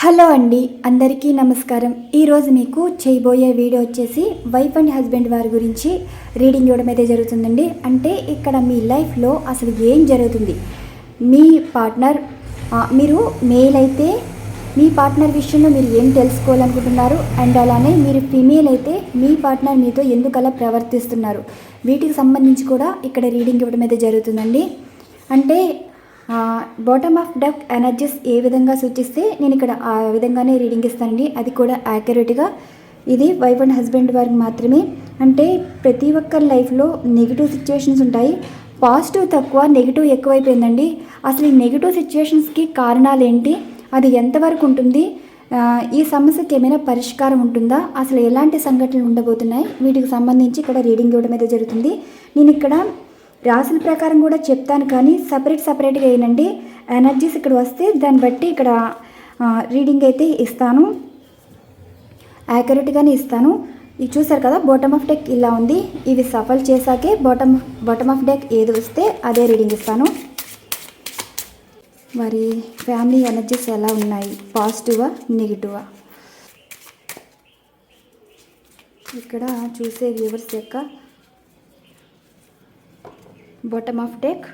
Hello అండి అందరికీ నమస్కారం. ఈరోజు మీకు చేయబోయే వీడియో వచ్చేసి వైఫ్ అండ్ హస్బెండ్ వారి గురించి రీడింగ్ ఇవ్వడం అయితే జరుగుతుందండి. అంటే ఇక్కడ మీ లైఫ్లో అసలు ఏం జరుగుతుంది? మీ పార్ట్నర్ మీరు మేల్ అయితే మీ పార్ట్నర్ విషయంలో మీరు ఏం తెలుసుకోవాలనుకుంటున్నారు? అండ్ అలానే మీరు ఫిమేల్ అయితే మీ పార్ట్నర్ మీతో ఎందుకలా ప్రవర్తిస్తున్నారు? వీటికి సంబంధించి కూడా ఇక్కడ రీడింగ్ ఇవ్వడం అయితే జరుగుతుందండి. అంటే బాటమ్ ఆఫ్ డక్ ఎనర్జీస్ ఏ విధంగా సూచిస్తే నేను ఇక్కడ ఆ విధంగానే రీడింగ్ ఇస్తానండి. అది కూడా యాక్యురేట్గా ఇది వైఫ్ అండ్ హస్బెండ్ వారికి మాత్రమే. అంటే ప్రతి ఒక్కరి లైఫ్లో నెగిటివ్ సిచ్యువేషన్స్ ఉంటాయి. పాజిటివ్ తక్కువ నెగిటివ్ ఎక్కువైపోయిందండి. అసలు ఈ నెగిటివ్ సిచ్యువేషన్స్కి కారణాలు ఏంటి? అది ఎంతవరకు ఉంటుంది? ఈ సమస్యకి ఏమైనా పరిష్కారం ఉంటుందా? అసలు ఎలాంటి సంఘటనలు ఉండబోతున్నాయి? వీటికి సంబంధించి ఇక్కడ రీడింగ్ ఇవ్వడం అయితే జరుగుతుంది. నేను ఇక్కడ రాసుల ప్రకారం కూడా చెప్తాను కానీ సపరేట్ సపరేట్గా వేయనండి. ఎనర్జీస్ ఇక్కడ వస్తే దాన్ని బట్టి ఇక్కడ రీడింగ్ అయితే ఇస్తాను. యాక్యురేట్గానే ఇస్తాను. ఇది చూసారు కదా బాటమ్ ఆఫ్ డెక్ ఇలా ఉంది. ఇవి సఫల్ చేశాకే బాటమ్ బాటమ్ ఆఫ్ డెక్ ఏది వస్తే అదే రీడింగ్ ఇస్తాను. మరి ఫ్యామిలీ ఎనర్జీస్ ఎలా ఉన్నాయి? పాజిటివా నెగిటివా ఇక్కడ చూసే వ్యూవర్స్ యొక్క bottom of deck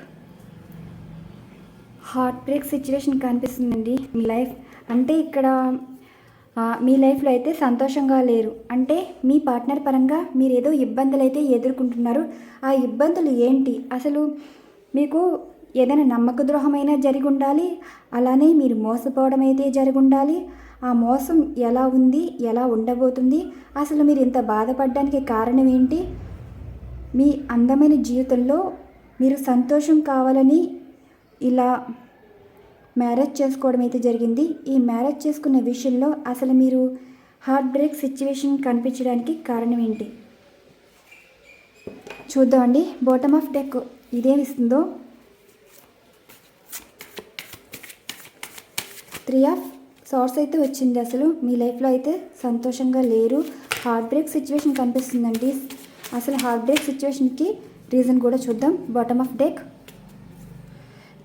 heartbreak situation కనిపిస్తుందండి మీ లైఫ్ అంటే ఇక్కడ మీ లైఫ్లో అయితే సంతోషంగా లేరు. అంటే మీ పార్ట్నర్ పరంగా మీరు ఏదో ఇబ్బందులు అయితే ఎదుర్కొంటున్నారు. ఆ ఇబ్బందులు ఏంటి? అసలు మీకు ఏదైనా నమ్మక ద్రోహమైనా జరిగి ఉండాలి? అలానే మీరు మోసపోవడం అయితే జరిగి ఉండాలి. ఆ మోసం ఎలా ఉంది? ఎలా ఉండబోతుంది? అసలు మీరు ఇంత బాధపడడానికి కారణం ఏంటి? మీ అందమైన జీవితంలో మీరు సంతోషం కావాలని ఇలా మ్యారేజ్ చేసుకోవడం అయితే జరిగింది. ఈ మ్యారేజ్ చేసుకున్న విషయంలో అసలు మీరు హార్ట్ బ్రేక్ సిచ్యువేషన్ కనిపించడానికి కారణం ఏంటి? చూద్దామండి. బాటమ్ ఆఫ్ డెక్ ఇదేమిస్తుందో త్రీ ఆఫ్ సార్స్ అయితే వచ్చింది అసలు. మీ లైఫ్లో అయితే సంతోషంగా లేరు. హార్ట్ బ్రేక్ సిచ్యువేషన్ కనిపిస్తుందండి. అసలు హార్ట్ బ్రేక్ సిచ్యువేషన్కి రీజన్ కూడా చూద్దాం. Bottom of deck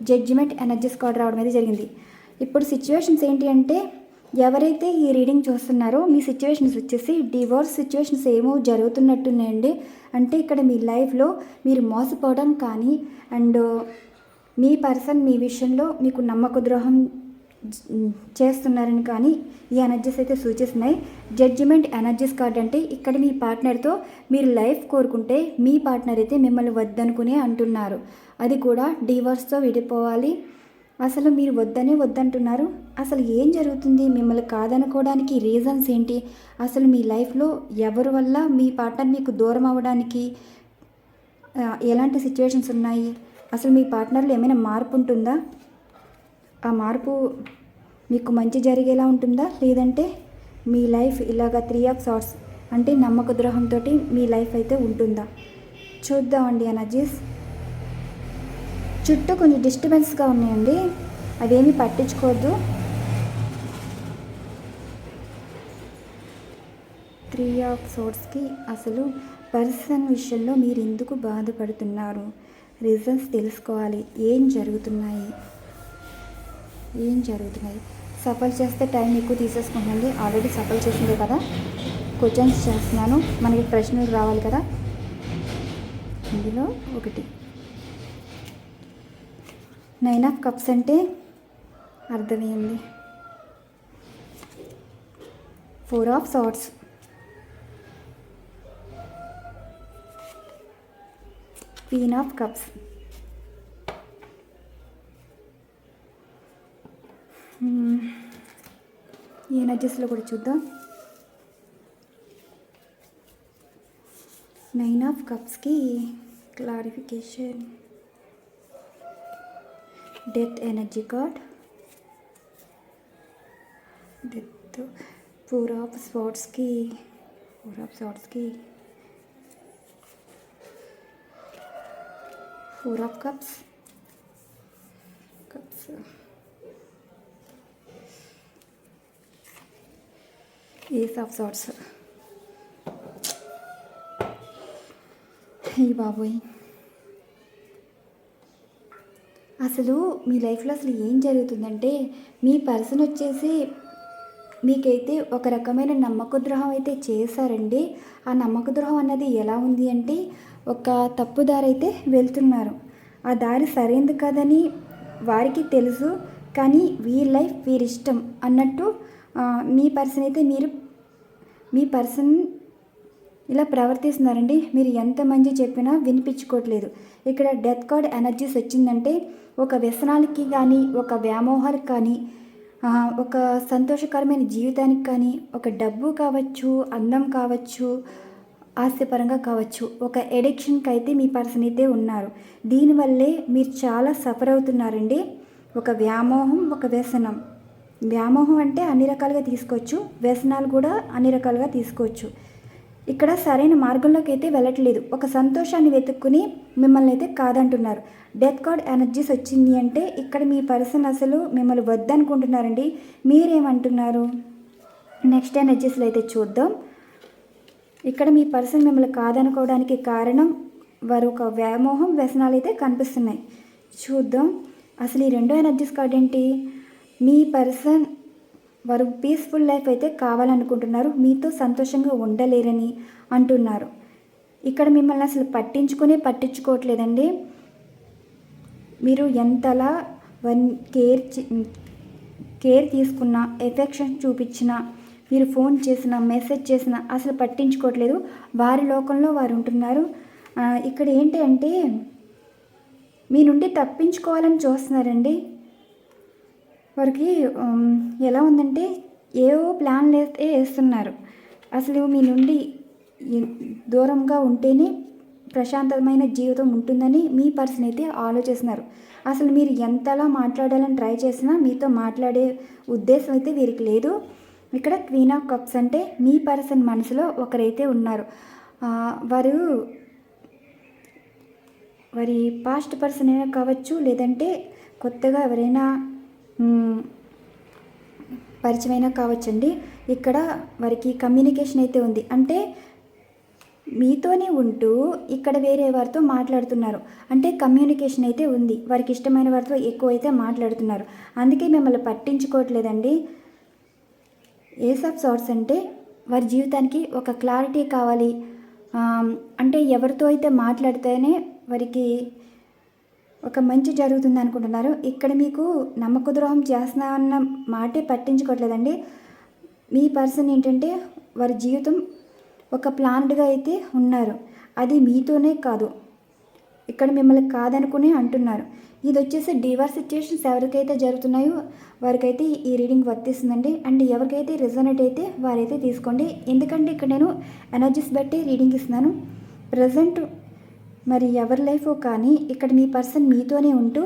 judgement energies card రావడం అనేది జరిగింది. ఇప్పుడు సిచ్యువేషన్స్ ఏంటి అంటే ఎవరైతే ఈ రీడింగ్ చూస్తున్నారో మీ సిచ్యువేషన్స్ వచ్చేసి డివోర్స్ సిచ్యువేషన్స్ ఏమో జరుగుతున్నట్టున్నాయండి. అంటే ఇక్కడ మీ లైఫ్లో మీరు మోసపోవడం కానీ అండ్ మీ పర్సన్ మీ విషయంలో మీకు నమ్మక ద్రోహం చేస్తున్నారని కానీ ఈ ఎనర్జీస్ అయితే సూచిస్తున్నాయి. జడ్జిమెంట్ ఎనర్జీస్ కార్డ్ అంటే ఇక్కడ మీ పార్ట్నర్తో మీరు లైఫ్ కోరుకుంటే మీ పార్ట్నర్ అయితే మిమ్మల్ని వద్దనుకునే అంటున్నారు. అది కూడా డివోర్స్తో విడిపోవాలి. అసలు మీరు వద్దనే వద్దంటున్నారు. అసలు ఏం జరుగుతుంది? మిమ్మల్ని కాదనుకోవడానికి రీజన్స్ ఏంటి? అసలు మీ లైఫ్లో ఎవరి వల్ల మీ పార్ట్నర్ మీకు దూరం అవ్వడానికి ఎలాంటి సిచ్యువేషన్స్ ఉన్నాయి? అసలు మీ పార్ట్నర్లో ఏమైనా మార్పు ఉంటుందా? ఆ మార్పు మీకు మంచి జరిగేలా ఉంటుందా? లేదంటే మీ లైఫ్ ఇలాగ త్రీ ఆఫ్ సార్ట్స్ అంటే నమ్మక ద్రోహంతో మీ లైఫ్ అయితే ఉంటుందా? చూద్దామండి ఎనర్జీస్ చుట్టూ కొంచెం డిస్టర్బెన్స్గా ఉన్నాయండి. అదేమీ పట్టించుకోవద్దు. త్రీ ఆఫ్ సోర్స్కి అసలు పర్సన్ విషయంలో మీరు ఎందుకు బాధపడుతున్నారు? రీజన్స్ తెలుసుకోవాలి. ఏం జరుగుతున్నాయి? ఏం జరుగుతున్నాయి? సఫల్ చేస్తే టైం ఎక్కువ తీసేసుకుంటుంది ఆల్రెడీ సఫల్ చేసింది కదా? క్వశ్చన్స్ చేస్తున్నాను. మనకి ప్రశ్నలు రావాలి కదా? ఇందులో ఒకటి. నైన్ ఆఫ్ కప్స్ అంటే అర్థమైంది. Four of swords queen of cups ఎనర్జీస్లో కూడా చూద్దాం. Nine of కప్స్కి clarification death energy card death four of స్పాట్స్కి four of స్పాట్స్కి four of cups cups ace of swords ఈ బాబోయ్. అసలు మీ లైఫ్లో అసలు ఏం జరుగుతుందంటే మీ పర్సన్ వచ్చేసి మీకైతే ఒక రకమైన నమ్మక ద్రోహం అయితే చేశారండి. ఆ నమ్మక ద్రోహం అన్నది ఎలా ఉంది అంటే ఒక తప్పు దారి అయితే వెళ్తున్నారు. ఆ దారి సరైనది కాదని వారికి తెలుసు కానీ వీరి లైఫ్ వీరిష్టం అన్నట్టు మీ పర్సన్ అయితే మీరు మీ పర్సన్ ఇలా ప్రవర్తిస్తున్నారండి. మీరు ఎంత మంచి చెప్పినా వినిపించుకోవట్లేదు. ఇక్కడ డెత్ కార్డ్ ఎనర్జీస్ వచ్చిందంటే ఒక వ్యసనాలకి కానీ ఒక వ్యామోహాలకు కానీ ఒక సంతోషకరమైన జీవితానికి కానీ ఒక డబ్బు కావచ్చు అందం కావచ్చు ఆస్తిపరంగా కావచ్చు ఒక ఎడిక్షన్కి అయితే మీ పర్సన్ అయితే ఉన్నారు. దీనివల్లే మీరు చాలా సఫర్ అవుతున్నారండి. ఒక వ్యామోహం ఒక వ్యసనం. వ్యామోహం అంటే అన్ని రకాలుగా తీసుకోవచ్చు. వ్యసనాలు కూడా అన్ని రకాలుగా తీసుకోవచ్చు. ఇక్కడ సరైన మార్గంలోకి అయితే వెళ్ళట్లేదు. ఒక సంతోషాన్ని వెతుక్కుని మిమ్మల్ని అయితే కాదంటున్నారు. డెత్ కార్డ్ ఎనర్జీస్ వచ్చింది అంటే ఇక్కడ మీ పర్సన్ అసలు మిమ్మల్ని వద్దనుకుంటున్నారండి. మీరేమంటున్నారు? నెక్స్ట్ ఎనర్జీస్లో అయితే చూద్దాం. ఇక్కడ మీ పర్సన్ మిమ్మల్ని కాదనుకోవడానికి కారణం వారు ఒక వ్యామోహం వ్యసనాలు అయితే కనిపిస్తున్నాయి. చూద్దాం. అసలు ఈ రెండో ఎనర్జీస్ కార్డ్ ఏంటి? మీ పర్సన్ వారు పీస్ఫుల్ లైఫ్ అయితే కావాలనుకుంటున్నారు మీతో సంతోషంగా ఉండలేరని అంటున్నారు. ఇక్కడ మిమ్మల్ని అసలు పట్టించుకునే పట్టించుకోవట్లేదండి. మీరు ఎంతలా వన్ కేర్ కేర్ తీసుకున్నా ఎఫెక్షన్ చూపించినా మీరు ఫోన్ చేసిన మెసేజ్ చేసిన అసలు పట్టించుకోవట్లేదు. వారి లోకంలో వారు ఉంటున్నారు. ఇక్కడ ఏంటి అంటే మీ నుండి తప్పించుకోవాలని చూస్తున్నారండి. వారికి ఎలా ఉందంటే ఏవో ప్లాన్లు వేస్తే వేస్తున్నారు. అసలు మీ నుండి దూరంగా ఉంటేనే ప్రశాంతమైన జీవితం ఉంటుందని మీ పర్సన్ అయితే ఆలోచిస్తున్నారు. అసలు మీరు ఎంతలా మాట్లాడాలని ట్రై చేసినా మీతో మాట్లాడే ఉద్దేశం అయితే వీరికి లేదు. ఇక్కడ క్వీన్ ఆఫ్ కప్స్ అంటే మీ పర్సన్ మనసులో ఒకరైతే ఉన్నారు. వారు వారి పాస్ట్ పర్సన్ అయినా కావచ్చు లేదంటే కొత్తగా ఎవరైనా పరిచయమైనా కావచ్చండి. ఇక్కడ వారికి కమ్యూనికేషన్ అయితే ఉంది. అంటే మీతోనే ఉంటూ ఇక్కడ వేరే వారితో మాట్లాడుతున్నారు. అంటే కమ్యూనికేషన్ అయితే ఉంది. వారికి ఇష్టమైన వారితో ఎక్కువ అయితే మాట్లాడుతున్నారు. అందుకే మిమ్మల్ని పట్టించుకోవట్లేదండి. ఏస్ ఆఫ్ సార్ట్స్ అంటే వారి జీవితానికి ఒక క్లారిటీ కావాలి. అంటే ఎవరితో అయితే మాట్లాడితేనే వారికి ఒక మంచి జరుగుతుంది అనుకుంటున్నారు ఇక్కడ మీకు నమ్మక ద్రోహం చేస్తున్నా అన్న మాటే పట్టించుకోవట్లేదండి. మీ పర్సన్ ఏంటంటే వారి జీవితం ఒక ప్లాన్డ్గా అయితే ఉన్నారు. అది మీతోనే కాదు. ఇక్కడ మిమ్మల్ని కాదనుకునే అంటున్నారు. ఇది వచ్చేసి డివర్స్ సిచ్యుయేషన్స్ ఎవరికైతే జరుగుతున్నాయో వారికైతే ఈ రీడింగ్ వర్తిస్తుందండి. అండ్ ఎవరికైతే రిజనెట్ అయితే వారైతే తీసుకోండి. ఎందుకంటే ఇక్కడ నేను ఎనర్జీస్ బట్టి రీడింగ్ ఇస్తున్నాను. ప్రజెంట్ మరి ఎవరి లైఫ్ కానీ ఇక్కడ మీ పర్సన్ మీతోనే ఉంటూ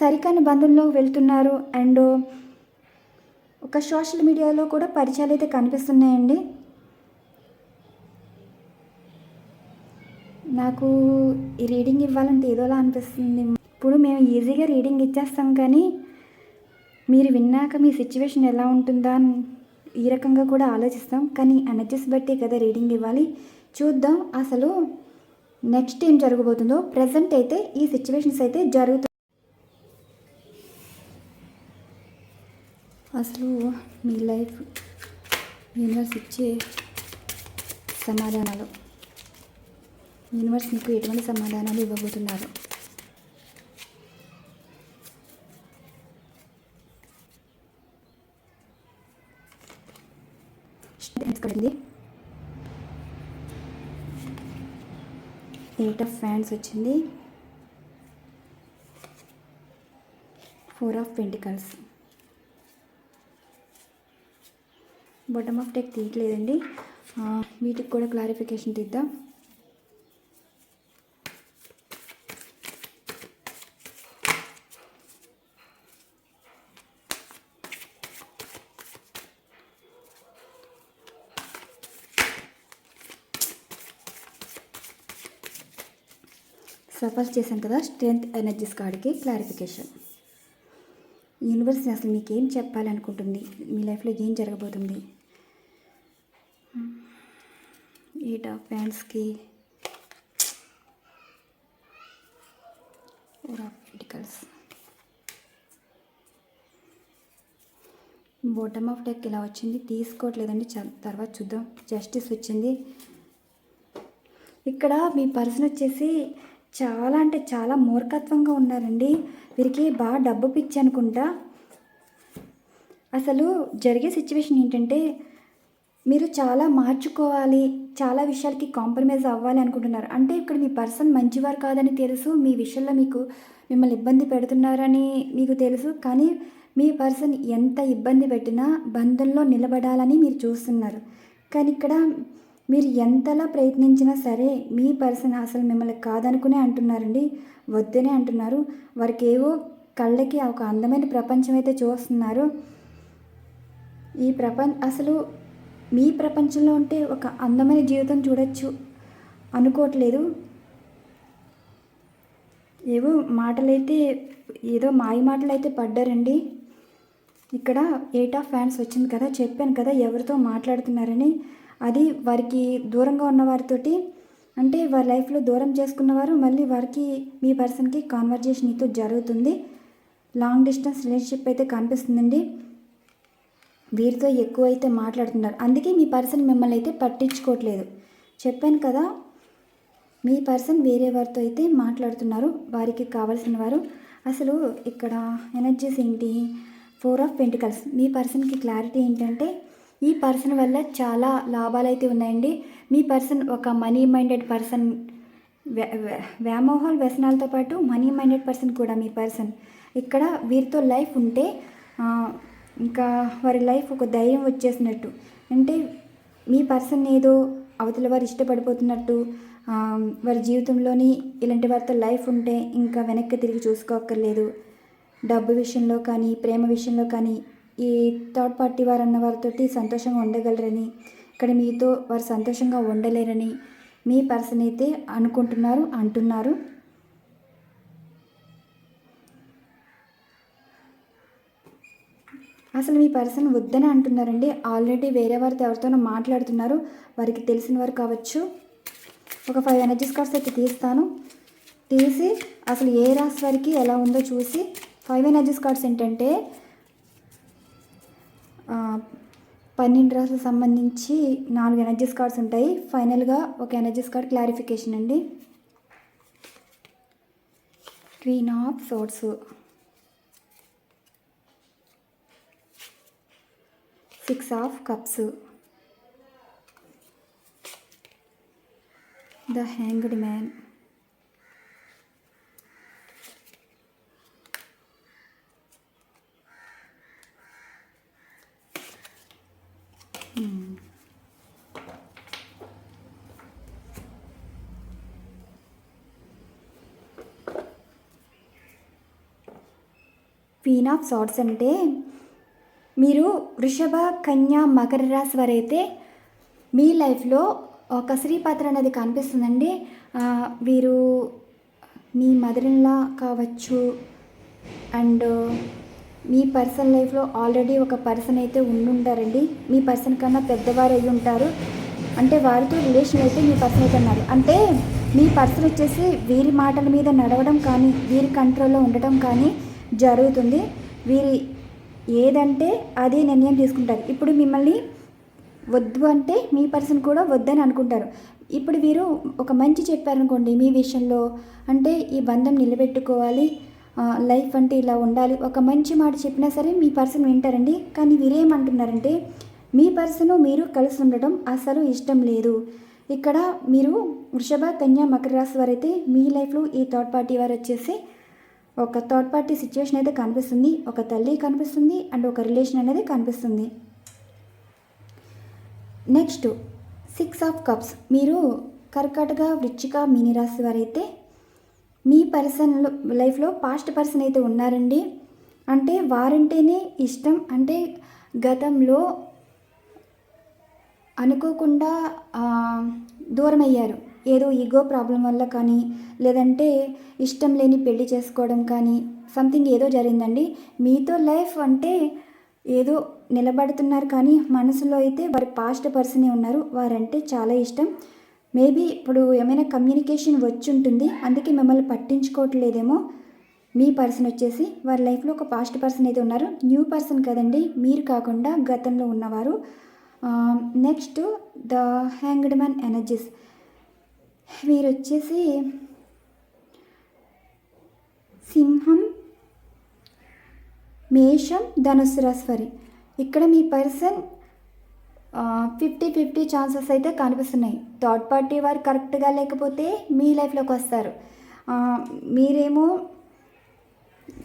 సరికాని బంధంలో వెళ్తున్నారు. అండ్ ఒక సోషల్ మీడియాలో కూడా పరిచయాలు అయితే కనిపిస్తున్నాయండి. నాకు ఈ రీడింగ్ ఇవ్వాలంటే ఏదోలా అనిపిస్తుంది. ఇప్పుడు మేము ఈజీగా రీడింగ్ ఇచ్చేస్తాం కానీ మీరు విన్నాక మీ సిచ్యువేషన్ ఎలా ఉంటుందా అని ఈ రకంగా కూడా ఆలోచిస్తాం. కానీ ఎనర్జీస్ బట్టి కదా రీడింగ్ ఇవ్వాలి. చూద్దాం. అసలు నెక్స్ట్ ఏం జరగబోతుందో ప్రజెంట్ అయితే ఈ సిచ్యువేషన్స్ అయితే జరుగుతు అసలు మీ లైఫ్ యూనివర్స్ ఇచ్చే సమాధానాలు. యూనివర్స్ మీకు ఎటువంటి సమాధానాలు ఇవ్వబోతున్నారు? తీసుకెళ్ళింది ఎయిట్ ఆఫ్ ఫ్యాన్స్ వచ్చింది. Four of pentacles bottom of deck తీయట్లేదండి. వీటికి కూడా క్లారిఫికేషన్ తీద్దాం. సఫర్ చేశాం కదా స్ట్రెంగ్త్ ఎనర్జీస్ కార్డ్కి క్లారిఫికేషన్. యూనివర్స్ అసలు మీకు ఏం చెప్పాలనుకుంటుంది? మీ లైఫ్లో ఏం జరగబోతుంది? ఎయిట్ ఆఫ్ ప్యాంట్స్కి ఫోర్ ఆఫ్ ఆఫ్ డెక్ ఇలా వచ్చింది తీసుకోవట్లేదండి. తర్వాత చూద్దాం. జస్టిస్ వచ్చింది. ఇక్కడ మీ పర్సన్ వచ్చేసి చాలా అంటే చాలా మూర్ఖత్వంగా ఉన్నారండి. వీరికి బాగా డబ్బు పిచ్చి అనుకుంటా. అసలు జరిగే సిచ్యువేషన్ ఏంటంటే మీరు చాలా మార్చుకోవాలి చాలా విషయాలకి కాంప్రమైజ్ అవ్వాలి అనుకుంటున్నారు. అంటే ఇక్కడ మీ పర్సన్ మంచివారు కాదని తెలుసు మీ విషయంలో మీకు మిమ్మల్ని ఇబ్బంది పెడుతున్నారని మీకు తెలుసు కానీ మీ పర్సన్ ఎంత ఇబ్బంది పెట్టినా బంధంలో నిలబడాలని మీరు చూస్తున్నారు. కానీ ఇక్కడ మీరు ఎంతలా ప్రయత్నించినా సరే మీ పర్సన్ అసలు మిమ్మల్ని కాదనుకునే అంటున్నారండి. వద్దనే అంటున్నారు. వారికి ఏవో కళ్ళకి ఒక అందమైన ప్రపంచం అయితే చూస్తున్నారు. ఈ ప్రపంచ అసలు మీ ప్రపంచంలో ఉంటే ఒక అందమైన జీవితం చూడొచ్చు అనుకోవట్లేదు. ఏవో మాటలైతే ఏదో మాయ మాటలు అయితే పడ్డారండి. ఇక్కడ ఎయిట్ ఆఫ్ ఫ్యాన్స్ వచ్చింది కదా చెప్పాను కదా ఎవరితో మాట్లాడుతున్నారని. అది వారికి దూరంగా ఉన్న వారితోటి అంటే వారి లైఫ్లో దూరం చేసుకున్నవారు మళ్ళీ వారికి మీ పర్సన్కి కాన్వర్జేషన్ ఇతో జరుగుతుంది. లాంగ్ డిస్టెన్స్ రిలేషన్షిప్ అయితే కనిపిస్తుందండి. వీరితో ఎక్కువ అయితే మాట్లాడుతున్నారు. అందుకే మీ పర్సన్ మిమ్మల్ని అయితే పట్టించుకోవట్లేదు. చెప్పాను కదా మీ పర్సన్ వేరే వారితో అయితే మాట్లాడుతున్నారు. వారికి కావాల్సిన వారు. అసలు ఇక్కడ ఎనర్జీస్ ఏంటి? ఫోర్ ఆఫ్ పెంటికల్స్ మీ పర్సన్కి క్లారిటీ ఏంటంటే ఈ పర్సన్ వల్ల చాలా లాభాలు అయితే ఉన్నాయండి. మీ పర్సన్ ఒక మనీ మైండెడ్ పర్సన్ వ్యా- వ్యామోహాల వ్యసనాలతో పాటు మనీ మైండెడ్ పర్సన్ కూడా మీ పర్సన్. ఇక్కడ వీరితో లైఫ్ ఉంటే ఇంకా వారి లైఫ్ ఒక ధైర్యం వచ్చేసినట్టు. అంటే మీ పర్సన్ ఏదో అవతల వారు ఇష్టపడిపోతున్నట్టు వారి జీవితంలోని ఇలాంటి వారితో లైఫ్ ఉంటే ఇంకా వెనక్కి తిరిగి చూసుకోక్కర్లేదు. డబ్బు విషయంలో కానీ ప్రేమ విషయంలో కానీ ఈ థర్డ్ పార్టీ వారు అన్న వారితోటి సంతోషంగా ఉండగలరని ఇక్కడ మీతో వారు సంతోషంగా ఉండలేరని మీ పర్సన్ అయితే అనుకుంటున్నారు అంటున్నారు. అసలు మీ పర్సన్ వద్దని అంటున్నారండి. ఆల్రెడీ వేరే వారితో ఎవరితోనో మాట్లాడుతున్నారు. వారికి తెలిసిన వారు కావచ్చు. ఒక ఫైవ్ ఎనర్జీస్ కార్డ్స్ అయితే తీస్తాను. తీసి అసలు ఏ రాశి వారికి ఎలా ఉందో చూసి ఫైవ్ ఎనర్జీస్ కార్డ్స్ ఏంటంటే పన్నెండు రాసులకు సంబంధించి నాలుగు ఎనర్జీస్ కార్డ్స్ ఉంటాయి. ఫైనల్గా ఒక ఎనర్జీస్ కార్డ్ క్లారిఫికేషన్ అండి. Queen of swords six of cups the hanged man queen of swords అంటే మీరు వృషభ కన్య మకర రాశి వారైతే మీ లైఫ్లో ఒక స్త్రీ పాత్ర అనేది కనిపిస్తుందండి. వీరు మీ మదర్లా కావచ్చు అండ్ మీ పర్సన్ లైఫ్లో ఆల్రెడీ ఒక పర్సన్ అయితే ఉండుంటారండి. మీ పర్సన్ కన్నా పెద్దవారు అయి ఉంటారు. అంటే వారితో రిలేషన్ అయితే మీ పర్సన్ అయితే ఉన్నారు అంటే మీ పర్సన్ వచ్చేసి వీరి మాటల మీద నడవడం కానీ వీరి కంట్రోల్లో ఉండటం కానీ జరుగుతుంది. వీరి ఏదంటే అదే నిర్ణయం తీసుకుంటారు. ఇప్పుడు మిమ్మల్ని వద్దు అంటే మీ పర్సన్ కూడా వద్దని అనుకుంటారు. ఇప్పుడు వీరు ఒక మంచి చెప్పారనుకోండి మీ విషయంలో. అంటే ఈ బంధం నిలబెట్టుకోవాలి. లైఫ్ అంటే ఇలా ఉండాలి. ఒక మంచి మాట చెప్పినా సరే మీ పర్సన్ వింటారండి. కానీ వీరేమంటున్నారంటే మీ పర్సన్ మీరు కలిసి ఉండడం అసలు ఇష్టం లేదు. ఇక్కడ మీరు వృషభ కన్యా మకర రాశి వారైతే మీ లైఫ్లో ఈ థర్డ్ పార్టీ వారు వచ్చేసి ఒక థర్డ్ పార్టీ సిచ్యువేషన్ అయితే కనిపిస్తుంది ఒక తల్లి కనిపిస్తుంది అండ్ ఒక రిలేషన్ అనేది కనిపిస్తుంది. నెక్స్ట్ సిక్స్ ఆఫ్ కప్స్ మీరు కర్కటక వృచ్చిక మీని రాశి వారైతే మీ పర్సన్ లైఫ్లో పాస్ట్ పర్సన్ అయితే ఉన్నారండి. అంటే వారంటేనే ఇష్టం అంటే గతంలో అనుకోకుండా దూరమయ్యారు. దూరం అయ్యారు ఏదో ఈగో ప్రాబ్లం వల్ల కానీ లేదంటే ఇష్టం లేని పెళ్ళి చేసుకోవడం కానీ సంథింగ్ ఏదో జరిగిందండి. మీతో లైఫ్ అంటే ఏదో నిలబడుతున్నారు కానీ మనసులో అయితే వారి పాస్ట్ పర్సనే ఉన్నారు. వారంటే చాలా ఇష్టం. మేబీ ఇప్పుడు ఏమైనా కమ్యూనికేషన్ వచ్చి ఉంటుంది. అందుకే మిమ్మల్ని పట్టించుకోవట్లేదేమో. మీ పర్సన్ వచ్చేసి వారి లైఫ్లో ఒక పాస్ట్ పర్సన్ అయితే ఉన్నారు. న్యూ పర్సన్ కదండి. మీరు కాకుండా గతంలో ఉన్నవారు. Next the hanged man energies వీరు వచ్చేసి సింహం మేషం ధనుసు రాశి ఇక్కడ మీ పర్సన్ ఫిఫ్టీ ఫిఫ్టీ ఛాన్సెస్ అయితే కనిపిస్తున్నాయి. థర్డ్ పార్టీ వారు కరెక్ట్గా లేకపోతే మీ లైఫ్లోకి వస్తారు. మీరేమో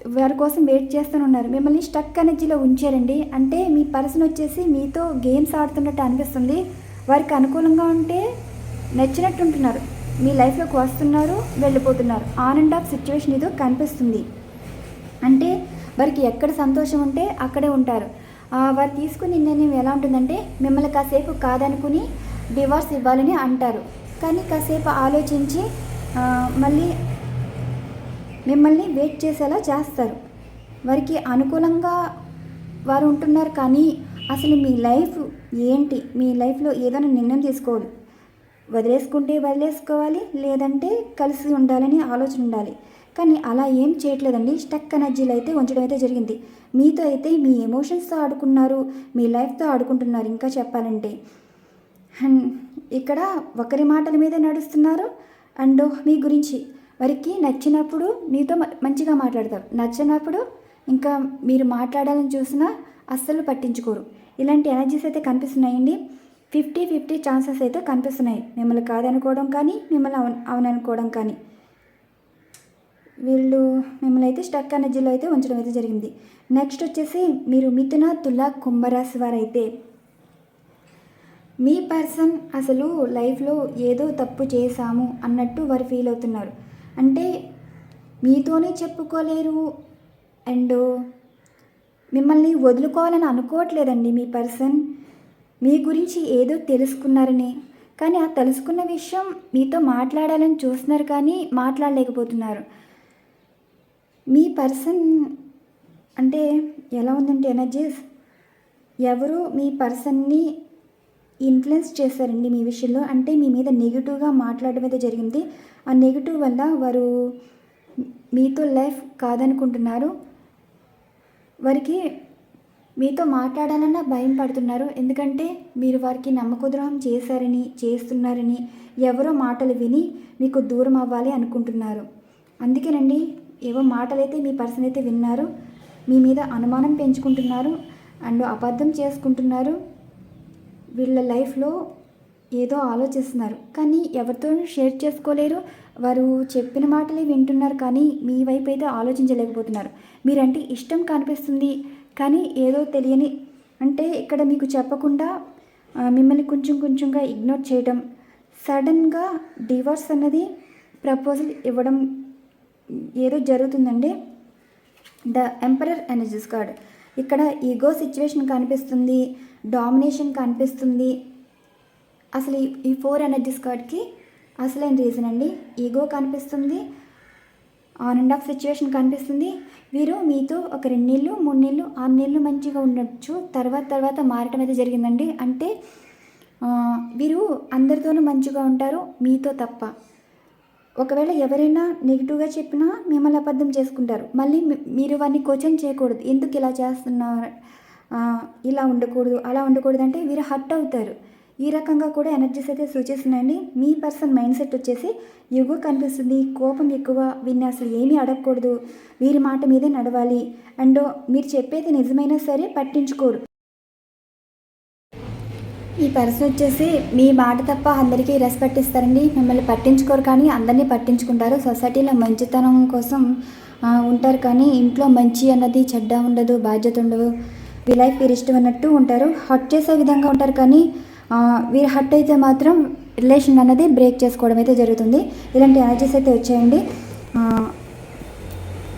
వారి కోసం వెయిట్ చేస్తూనే ఉన్నారు. మిమ్మల్ని స్టక్ ఎనర్జీలో ఉంచారండి. అంటే మీ పర్సన్ వచ్చేసి మీతో గేమ్స్ ఆడుతున్నట్టు అనిపిస్తుంది. వారికి అనుకూలంగా ఉంటే నచ్చినట్టు ఉంటున్నారు మీ లైఫ్లోకి వస్తున్నారు వెళ్ళిపోతున్నారు. ఆన్ అండ్ ఆఫ్ సిచ్యువేషన్ ఏదో కనిపిస్తుంది. అంటే వారికి ఎక్కడ సంతోషం ఉంటే అక్కడే ఉంటారు. వారు తీసుకుని నిర్ణయం ఎలా ఉంటుందంటే మిమ్మల్ని కాసేపు కాదనుకుని డివోర్స్ ఇవ్వాలని అంటారు. కానీ కాసేపు ఆలోచించి మళ్ళీ మిమ్మల్ని వెయిట్ చేసేలా చేస్తారు. వారికి అనుకూలంగా వారు ఉంటున్నారు కానీ అసలు మీ లైఫ్ ఏంటి? మీ లైఫ్లో ఏదైనా నిర్ణయం తీసుకోవాలి. వదిలేసుకుంటే వదిలేసుకోవాలి లేదంటే కలిసి ఉండాలని ఆలోచన ఉండాలి. కానీ అలా ఏం చేయట్లేదండి. స్టక్ ఎనర్జీలు అయితే ఉంచడం అయితే జరిగింది. మీతో అయితే మీ ఎమోషన్స్తో ఆడుకున్నారు మీ లైఫ్తో ఆడుకుంటున్నారు ఇంకా చెప్పాలంటే. అండ్ ఇక్కడ ఒకరి మాటల మీద నడుస్తున్నారు. అండ్ మీ గురించి వారికి నచ్చినప్పుడు మీతో మంచిగా మాట్లాడతారు. నచ్చినప్పుడు ఇంకా మీరు మాట్లాడాలని చూసినా అస్సలు పట్టించుకోరు. ఇలాంటి ఎనర్జీస్ అయితే కనిపిస్తున్నాయండి. ఫిఫ్టీ ఫిఫ్టీ ఛాన్సెస్ అయితే కనిపిస్తున్నాయి. మిమ్మల్ని కాదనుకోవడం కానీ మిమ్మల్ని అవును అవుననుకోవడం కానీ. వీళ్ళు మిమ్మల్ని అయితే స్టక్ ఎనర్జీలో అయితే ఉంచడం అయితే జరిగింది. నెక్స్ట్ వచ్చేసి మీరు మిథున తుల కుంభరాశి వారైతే మీ పర్సన్ అసలు లైఫ్లో ఏదో తప్పు చేశాము అన్నట్టు వారు ఫీల్ అవుతున్నారు. అంటే మీతోనే చెప్పుకోలేరు అండ్ మిమ్మల్ని వదులుకోవాలని అనుకోవట్లేదండి మీ పర్సన్. మీ గురించి ఏదో తెలుసుకున్నారని. కానీ ఆ తెలుసుకున్న విషయం మీతో మాట్లాడాలని చూస్తున్నారు కానీ మాట్లాడలేకపోతున్నారు. మీ పర్సన్ అంటే ఎలా ఉందంటే ఎనర్జీస్ ఎవరు మీ పర్సన్ని ఇన్ఫ్లుయెన్స్ చేశారండి మీ విషయంలో? అంటే మీ మీద నెగిటివ్గా మాట్లాడడం అయితే జరిగింది. ఆ నెగిటివ్ వల్ల వారు మీతో లైఫ్ కాదనుకుంటున్నారు. వారికి మీతో మాట్లాడాలన్నా భయం పడుతున్నారు. ఎందుకంటే మీరు వారికి నమ్మకద్రోహం చేశారని చేస్తున్నారని ఎవరో మాటలు విని మీకు దూరం అవ్వాలి అనుకుంటున్నారు. అందుకేనండి ఏవో మాటలైతే మీ పర్సన్ అయితే విన్నారు మీ మీద అనుమానం పెంచుకుంటున్నారు అండ్ అబద్ధం చేసుకుంటున్నారు వీళ్ళ లైఫ్లో ఏదో ఆలోచిస్తున్నారు. కానీ ఎవరితో షేర్ చేసుకోలేరు. వారు చెప్పిన మాటలే వింటున్నారు కానీ మీ వైపు అయితే ఆలోచించలేకపోతున్నారు. మీరంటే ఇష్టం కనిపిస్తుంది. కానీ ఏదో తెలియని అంటే ఇక్కడ మీకు చెప్పకుండా మిమ్మల్ని కొంచెం కొంచెంగా ఇగ్నోర్ చేయడం. సడన్గా డివోర్స్ అన్నది ప్రపోజల్ ఇవ్వడం ఏదో జరుగుతుందండి. ద ఎంపరర్ ఎనర్జీస్ కార్డ్ ఇక్కడ ఈగో సిచ్యువేషన్ కనిపిస్తుంది డామినేషన్ కనిపిస్తుంది. అసలు ఈ- ఈ ఫోర్ ఎనర్జీస్ కార్డ్కి అసలైన రీజన్ అండి? ఈగో కనిపిస్తుంది ఆన్ అండ్ ఆఫ్ సిచ్యువేషన్ కనిపిస్తుంది. వీరు మీతో ఒక రెండు నెలలు మూడు నెలలు ఆరు నెలలు మంచిగా ఉండొచ్చు. తర్వాత తర్వాత మారటం అయితే జరిగిందండి. అంటే వీరు అందరితోనూ మంచిగా ఉంటారు మీతో తప్ప. ఒకవేళ ఎవరైనా నెగిటివ్గా చెప్పినా మిమ్మల్ని అబద్ధం చేసుకుంటారు. మళ్ళీ మీరు వారిని కోచింగ్ చేయకూడదు. ఎందుకు ఇలా చేస్తున్నారు? ఇలా ఉండకూడదు అలా ఉండకూడదు అంటే వీరు హర్ట్ అవుతారు. ఈ రకంగా కూడా ఎనర్జీస్ అయితే సూచిస్తున్నాయండి మీ పర్సన్ మైండ్ సెట్ వచ్చేసి ఎగువ కనిపిస్తుంది. కోపం ఎక్కువ వీరిని అసలు ఏమీ అడగకూడదు. వీరి మాట మీదే నడవాలి. అండ్ మీరు చెప్పేది నిజమైనా సరే పట్టించుకోరు. ఈ పర్సన్ వచ్చేసి మీ మాట తప్ప అందరికీ రెస్పెక్ట్ ఇస్తారండి. మిమ్మల్ని పట్టించుకోరు కానీ అందరినీ పట్టించుకుంటారు. సొసైటీలో మంచితనం కోసం ఉంటారు కానీ ఇంట్లో మంచి అన్నది చెడ్డ ఉండదు బాధ్యత ఉండదు. మీ లైఫ్ వీరి ఇష్టం అన్నట్టు ఉంటారు. హట్ చేసే విధంగా ఉంటారు కానీ వీరు హట్ అయితే మాత్రం రిలేషన్ అన్నది బ్రేక్ చేసుకోవడం అయితే జరుగుతుంది. ఇలాంటి ఎనర్జీస్ అయితే వచ్చాయండి. ఆ,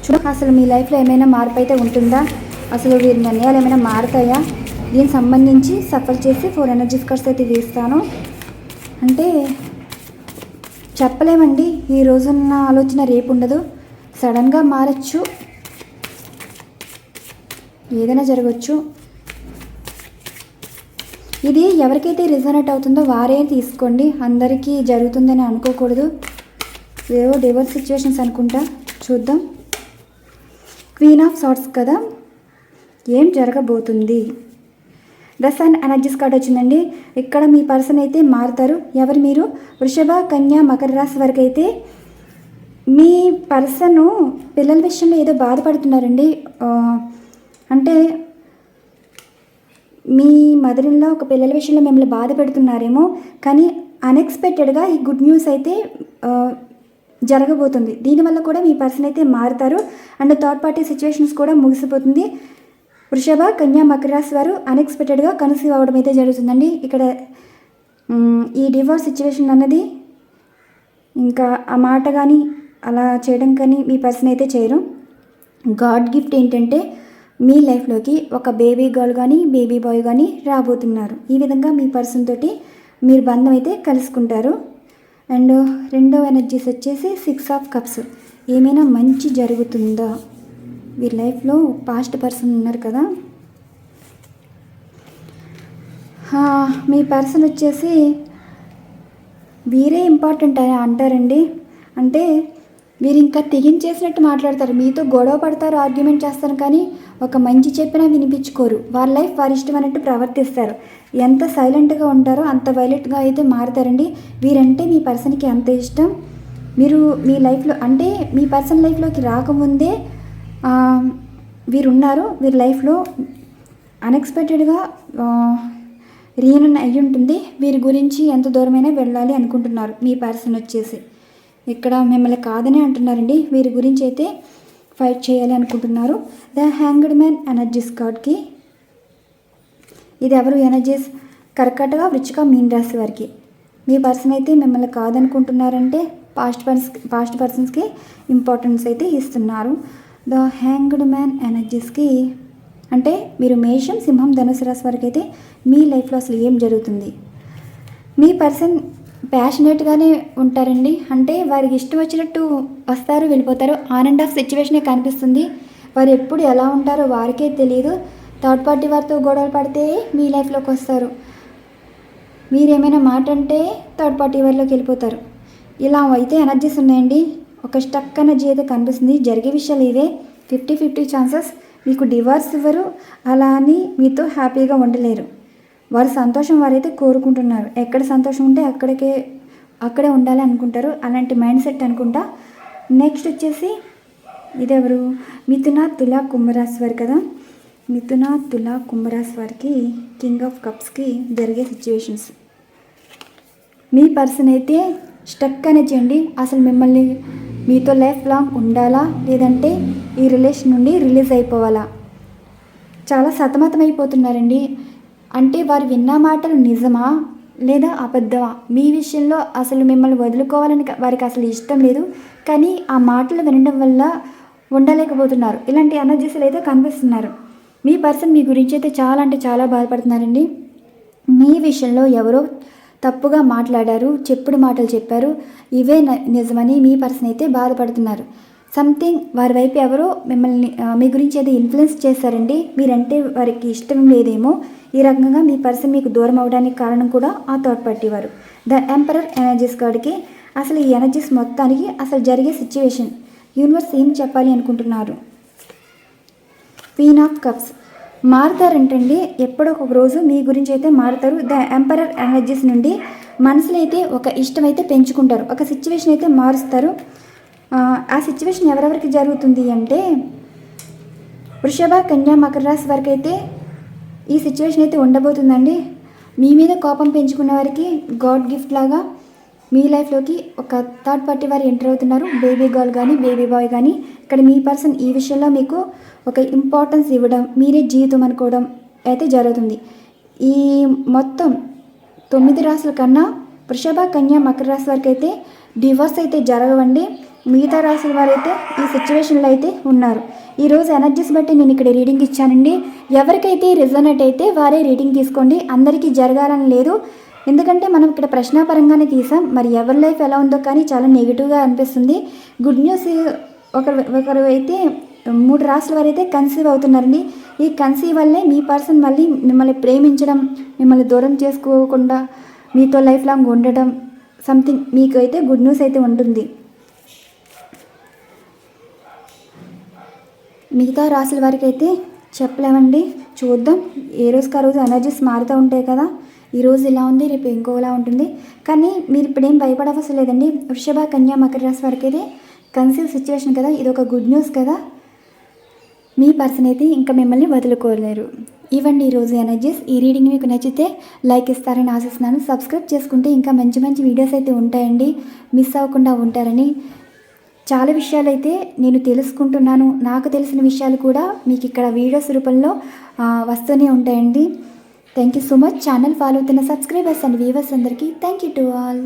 చూడ అసలు మీ లైఫ్లో ఏమైనా మార్పు అయితే ఉంటుందా? అసలు వీరి నిర్ణయాలు ఏమైనా మారుతాయా? దీనికి సంబంధించి సఫర్ చేసి ఫోర్ ఎనర్జీస్ కార్డ్స్ అయితే తీస్తాను. అంటే చెప్పలేమండి ఈ రోజున్న ఆలోచన రేపు ఉండదు. సడన్గా మారచ్చు. ఏదైనా జరగచ్చు. ఇది ఎవరికైతే రిజనెట్ అవుతుందో వారే తీసుకోండి. అందరికీ జరుగుతుందని అనుకోకూడదు. ఏవో డివోర్స్ సిచ్యువేషన్స్ అనుకుంటా. చూద్దాం. క్వీన్ ఆఫ్ సార్ట్స్ కదా. ఏం జరగబోతుంది? ద సన్ ఎనర్జీస్ కార్డ్ వచ్చిందండి. ఇక్కడ మీ పర్సన్ అయితే మారుతారు. ఎవరు మీరు? వృషభ కన్య మకర రాశి వరకు అయితే మీ పర్సన్ పిల్లల విషయంలో ఏదో బాధపడుతున్నారండి. అంటే మీ మదరిలో ఒక పిల్లల విషయంలో మిమ్మల్ని బాధ పెడుతున్నారేమో కానీ అన్ఎక్స్పెక్టెడ్గా ఈ గుడ్ న్యూస్ అయితే జరగబోతుంది. దీనివల్ల కూడా మీ పర్సన్ అయితే మారుతారు. అండ్ థర్డ్ పార్టీ సిచ్యువేషన్స్ కూడా ముగిసిపోతుంది. వృషభ కన్యా మకర రాశి వారు అన్ఎక్స్పెక్టెడ్గా కన్సీవ్ అవ్వడం అయితే జరుగుతుందండి. ఇక్కడ ఈ డివోర్స్ సిచ్యువేషన్ అన్నది ఇంకా ఆ మాట కానీ అలా చేయడం కానీ మీ పర్సన్ అయితే చేయరు. గాడ్ గిఫ్ట్ ఏంటంటే మీ లైఫ్లోకి ఒక బేబీ గర్ల్ కానీ బేబీ బాయ్ కానీ రాబోతున్నారు. ఈ విధంగా మీ పర్సన్ తోటి మీరు బంధం అయితే కలుసుకుంటారు. అండ్ రెండవ ఎనర్జీస్ వచ్చేసి సిక్స్ ఆఫ్ కప్స్. ఏమైనా మంచి జరుగుతుందా? వీరి లైఫ్లో పాస్ట్ పర్సన్ ఉన్నారు కదా. మీ పర్సన్ వచ్చేసి వీరే ఇంపార్టెంట్ అని అంటారండి. అంటే వీరు ఇంకా తెగించేసినట్టు మాట్లాడతారు. మీతో గొడవ పడతారు ఆర్గ్యుమెంట్ చేస్తారు కానీ ఒక మంచి చెప్పినా వినిపించుకోరు. వారి లైఫ్ వారి ఇష్టం అన్నట్టు ప్రవర్తిస్తారు. ఎంత సైలెంట్గా ఉంటారో అంత వైలెంట్గా అయితే మారుతారండి. వీరంటే మీ పర్సన్కి అంత ఇష్టం? మీరు మీ లైఫ్లో అంటే మీ పర్సన్ లైఫ్లోకి రాకముందే వీరున్నారు. వీరు ఉన్నారు వీరి లైఫ్లో అన్ఎక్స్పెక్టెడ్గా రీయూనియన్ అయ్యి ఉంటుంది వీరి గురించి ఎంత దూరమైనా వెళ్ళాలి అనుకుంటున్నారు మీ పర్సన్ వచ్చేసి. ఇక్కడ మిమ్మల్ని కాదని అంటున్నారండి. వీరి గురించి అయితే ఫైట్ చేయాలి అనుకుంటున్నారు. ద హ్యాంగ్డ్ మ్యాన్ ఎనర్జీస్ కార్డ్కి ఇది ఎవరు ఎనర్జీస్ కర్కటగా వృచ్చిక మీన్ రాశి వారికి. మీ పర్సన్ అయితే మిమ్మల్ని కాదనుకుంటున్నారంటే పాస్ట్ పర్సన్స్ పాస్ట్ పర్సన్స్కి ఇంపార్టెన్స్ అయితే ఇస్తున్నారు. ద హ్యాంగ్డ్ మ్యాన్ ఎనర్జీస్కి. అంటే మీరు మేషం సింహం ధనుసు రాశి వరకు అయితే మీ లైఫ్లో అసలు ఏం జరుగుతుంది? మీ పర్సన్ ప్యాషనేట్గానే ఉంటారండి. అంటే వారికి ఇష్టం వచ్చినట్టు వస్తారు వెళ్ళిపోతారు. ఆన్ అండ్ ఆఫ్ సిచ్యువేషనే కనిపిస్తుంది. వారు ఎప్పుడు ఎలా ఉంటారో వారికే తెలియదు థర్డ్ పార్టీ వారితో గొడవలు పడితే మీ లైఫ్లోకి వస్తారు. మీరేమైనా మాట అంటే థర్డ్ పార్టీ వారిలోకి వెళ్ళిపోతారు. ఇలా అయితే ఎనర్జీస్ ఉన్నాయండి. ఒక స్టక్ ఎనర్జీ అయితే కనిపిస్తుంది. జరిగే విషయాలు ఇవే. Fifty fifty chances. మీకు డివోర్స్ ఇవ్వరు. అలా అని మీతో హ్యాపీగా ఉండలేరు. వారి సంతోషం వారైతే కోరుకుంటున్నారు. ఎక్కడ సంతోషం ఉంటే అక్కడికే అక్కడే ఉండాలి అనుకుంటారు. అలాంటి మైండ్ సెట్ అనుకుంటా. నెక్స్ట్ వచ్చేసి ఇదెవరు? మిథున తుల కుంభరాశి వారు కదా. మిథున తుల కుంభరాశి వారికి కింగ్ ఆఫ్ కప్స్కి జరిగే సిచ్యువేషన్స్ మీ పర్సన్ అయితే స్టక్ అనేది చేయండి. అసలు మిమ్మల్ని మీతో లైఫ్ లాంగ్ ఉండాలా? లేదంటే ఈ రిలేషన్ నుండి రిలీజ్ అయిపోవాలా? చాలా సతమతమైపోతున్నారండి. అంటే వారు విన్న మాటలు నిజమా లేదా అబద్ధమా? మీ విషయంలో అసలు మిమ్మల్ని వదులుకోవాలని వారికి అసలు ఇష్టం లేదు. కానీ ఆ మాటలు వినడం వల్ల ఉండలేకపోతున్నారు. ఇలాంటి ఎనర్జీస్లు అయితే కనిపిస్తున్నారు. మీ పర్సన్ మీ గురించి అయితే చాలా అంటే చాలా బాధపడుతున్నారండి. మీ విషయంలో ఎవరో తప్పుగా మాట్లాడారు చెప్పుడు మాటలు చెప్పారు. ఇవే నిజమని మీ పర్సన్ అయితే బాధపడుతున్నారు. సంథింగ్ వారి వైపు ఎవరో మిమ్మల్ని మీ గురించి ఏదో ఇన్ఫ్లుయెన్స్ చేశారండి మీరంటే వారికి ఇష్టం లేదేమో ఈ రకంగా మీ పర్సన్ మీకు దూరం అవడానికి కారణం కూడా ఆ థర్డ్ పార్టీ వారు. ద ఎంపరర్ ఎనర్జీస్ కాడికి అసలు ఈ ఎనర్జీస్ మొత్తానికి అసలు జరిగే సిచ్యువేషన్ యూనివర్స్ ఏం చెప్పాలి అనుకుంటున్నారు? క్వీన్ ఆఫ్ కప్స్ మారుతారంటండి ఎప్పుడో ఒక రోజు మీ గురించి అయితే మారుతారు. ద ఎంపరర్ ఎనర్జీస్ నుండి మనసులో అయితే ఒక ఇష్టం అయితే పెంచుకుంటారు. ఒక సిచ్యువేషన్ అయితే మారుస్తారు. ఆ, సిచ్యువేషన్ ఎవరెవరికి జరుగుతుంది అంటే వృషభ కన్యా మకర రాశి వరకు అయితే ఈ సిచ్యువేషన్ అయితే ఉండబోతుందండి. మీ మీద కోపం పెంచుకున్న వారికి గాడ్ గిఫ్ట్ లాగా మీ లైఫ్లోకి ఒక థర్డ్ పార్టీ వారు ఎంటర్ అవుతున్నారు. బేబీ గర్ల్ కానీ బేబీ బాయ్ కానీ ఇక్కడ మీ పర్సన్ ఈ విషయంలో మీకు ఒక ఇంపార్టెన్స్ ఇవ్వడం మీరే జీవితం అనుకోవడం అయితే జరుగుతుంది. ఈ మొత్తం తొమ్మిది రాసుల కన్నా వృషభ కన్యా మకర రాశి వరకు అయితే డివోర్స్ అయితే జరగవండి. మిగతా రాసిన వారైతే ఈ సిచ్యువేషన్లో అయితే ఉన్నారు. ఈరోజు ఎనర్జీస్ బట్టి నేను ఇక్కడ రీడింగ్ ఇచ్చానండి. ఎవరికైతే రిజనెట్ అయితే వారే రీడింగ్ తీసుకోండి. అందరికీ జరగాలని లేదు. ఎందుకంటే మనం ఇక్కడ ప్రశ్నాపరంగానే తీసాం. మరి ఎవరి లైఫ్ ఎలా ఉందో కానీ చాలా నెగిటివ్గా అనిపిస్తుంది. గుడ్ న్యూస్ ఒకరు ఒకరు అయితే మూడు రాసుల వారు అయితే కన్సీవ్ అవుతున్నారండి. ఈ కన్సీవ్ వల్లే మీ పర్సన్ మళ్ళీ మిమ్మల్ని ప్రేమించడం మిమ్మల్ని దూరం చేసుకోకుండా మీతో లైఫ్ లాంగ్ ఉండటం సంథింగ్ మీకు అయితే గుడ్ న్యూస్ అయితే ఉంటుంది. మిగతా రాసుల వారికి అయితే చెప్పలేమండి. చూద్దాం. ఏ రోజుకి ఆ రోజు ఎనర్జీస్ మారుతూ ఉంటాయి కదా. ఈరోజు ఇలా ఉంది రేపు ఇంకోలా ఉంటుంది. కానీ మీరు ఇప్పుడేం భయపడవలసిన లేదండి వృషభ కన్యా మకర రాశి వారికి అయితే కన్సీవ్ సిచ్యువేషన్ కదా. ఇది ఒక గుడ్ న్యూస్ కదా. మీ పర్సన్ అయితే ఇంకా మిమ్మల్ని వదులుకోలేరు. ఇవ్వండి ఈరోజు ఎనర్జీస్ ఈ రీడింగ్ మీకు నచ్చితే లైక్ ఇస్తారని ఆశిస్తున్నాను. సబ్స్క్రైబ్ చేసుకుంటే ఇంకా మంచి మంచి వీడియోస్ అయితే ఉంటాయండి. మిస్ అవ్వకుండా ఉంటారని చాలా విషయాలైతే నేను తెలుసుకుంటున్నాను. నాకు తెలిసిన విషయాలు కూడా మీకు ఇక్కడ వీడియోస్ రూపంలో వస్తూనే ఉంటాయండి. Thank you so much channel follow అవుతున్న సబ్స్క్రైబర్స్ అండ్ వ్యూవర్స్ అందరికీ థ్యాంక్ యూ టు ఆల్